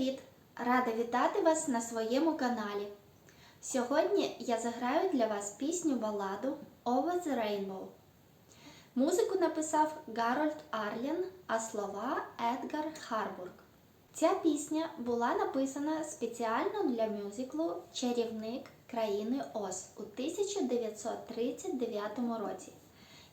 привіт! Рада вітати вас на своєму каналі. Сьогодні я заграю для вас пісню баладу Over the Rainbow. Музику написав Гарольд Арлін, а слова Едгар Харбург. Ця пісня була написана спеціально для мюзиклу Чарівник країни Оз у 1939 році.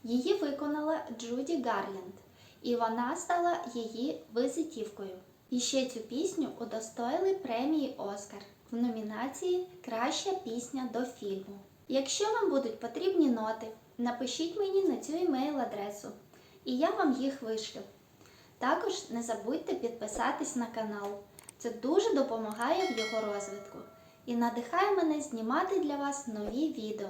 Її виконала Джуді Гарленд, і вона стала її визитівкою. І ще цю пісню удостоїли премії Оскар в номінації Краща пісня до фільму. Якщо вам будуть потрібні ноти, напишіть мені на цю емейл-адресу, і я вам їх вишлю. Також не забудьте підписатись на канал. Це дуже допомагає в його розвитку і надихає мене знімати для вас нові відео.